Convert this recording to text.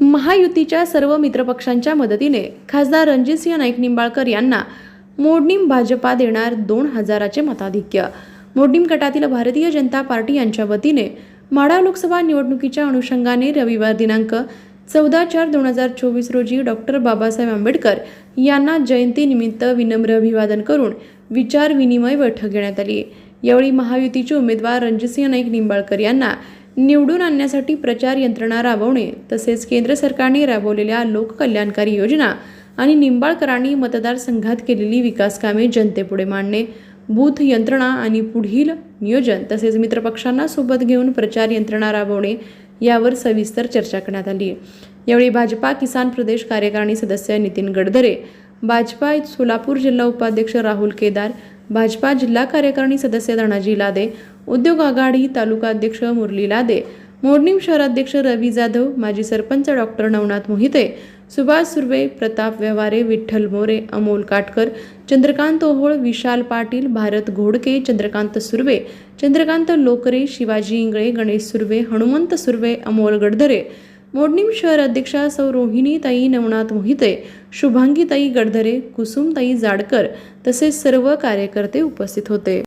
महायुतीच्या सर्व मित्रपक्षांच्या मदतीने खासदार रणजितसिंह नाईक निंबाळकर यांना मोडणीम भाजपा देणार दोन हजाराचे मताधिक्य. मोडणीम गटातील भारतीय जनता पार्टी यांच्या वतीने माढा लोकसभा निवडणुकीच्या अनुषंगाने रविवार दिनांक चौदा चार दोन हजार चोवीस रोजी डॉक्टर बाबासाहेब आंबेडकर यांना जयंतीनिमित्त विनम्र अभिवादन करून विचार विनिमय बैठक घेण्यात आली. यावेळी महायुतीचे उमेदवार रणजितसिंह नाईक निंबाळकर यांना निवडून आणण्यासाठी प्रचार यंत्रणा राबवणे तसेच केंद्र सरकारने राबवलेल्या लोककल्याणकारी योजना आणि निंबाळकरांनी मतदारसंघात केलेली विकासकामे जनतेपुढे मांडणे बूथ यंत्रणा आणि पुढील नियोजन तसेच मित्रपक्षांना सोबत घेऊन प्रचार यंत्रणा राबवणे यावर सविस्तर चर्चा करण्यात आली. यावेळी भाजपा किसान प्रदेश कार्यकारिणी सदस्य नितीन गडदरे भाजपा सोलापूर जिल्हा उपाध्यक्ष राहुल केदार भाजपा जिल्हा कार्यकारिणी सदस्य धनाजी लादे उद्योग आघाडी तालुका अध्यक्ष मुरली लादे मोडणीम शहराध्यक्ष रवी जाधव माजी सरपंच डॉक्टर नवनाथ मोहिते सुभाष सुर्वे प्रताप व्यवहारे विठ्ठल मोरे अमोल काटकर चंद्रकांत ओहोळ विशाल पाटील भारत घोडके चंद्रकांत सुर्वे चंद्रकांत लोकरे शिवाजी इंगळे गणेश सुर्वे हनुमंत सुर्वे अमोल गडधरे मोडणीम शहर अध्यक्षा सौ रोहिणीताई नवनाथ मोहिते शुभांगीताई गडधरे कुसुमताई जाडकर तसेच सर्व कार्यकर्ते उपस्थित होते.